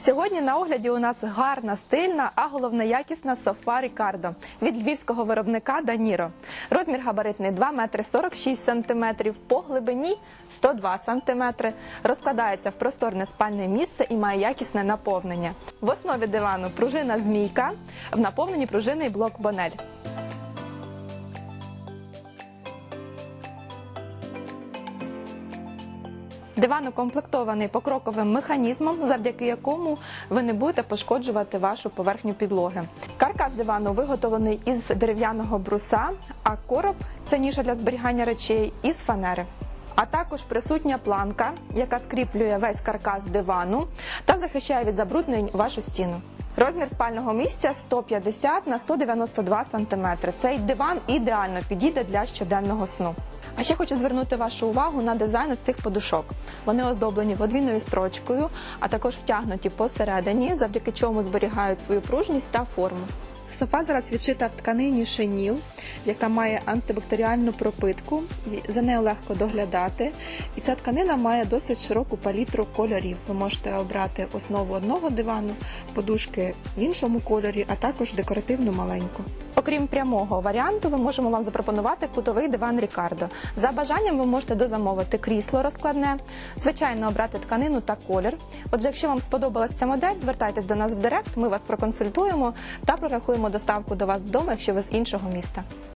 Сьогодні на огляді у нас гарна, стильна, а головне якісна софа Рікардо від львівського виробника Даніро. Розмір габаритний 2 метри 46 сантиметрів, по глибині 102 сантиметри. Розкладається в просторне спальне місце і має якісне наповнення. В основі дивану пружина змійка, в наповненні пружинний блок Бонель. Диван укомплектований покроковим механізмом, завдяки якому ви не будете пошкоджувати вашу поверхню підлоги. Каркас дивану виготовлений із дерев'яного бруса, а короб це ніша для зберігання речей із фанери. А також присутня планка, яка скріплює весь каркас дивану та захищає від забруднень вашу стіну. Розмір спального місця 150 на 192 см. Цей диван ідеально підійде для щоденного сну. А ще хочу звернути вашу увагу на дизайн із цих подушок. Вони оздоблені подвійною строчкою, а також втягнуті посередині, завдяки чому зберігають свою пружність та форму. Софа зараз відшита в тканині шиніл, яка має антибактеріальну пропитку. За нею легко доглядати. І ця тканина має досить широку палітру кольорів. Ви можете обрати основу одного дивану, подушки в іншому кольорі, а також декоративну маленьку. Окрім прямого варіанту, ми можемо вам запропонувати кутовий диван Рікардо. За бажанням ви можете дозамовити крісло розкладне, звичайно, обрати тканину та колір. Отже, якщо вам сподобалась ця модель, звертайтесь до нас в директ, ми вас проконсультуємо та прорахуємо доставку до вас вдома, якщо ви з іншого міста.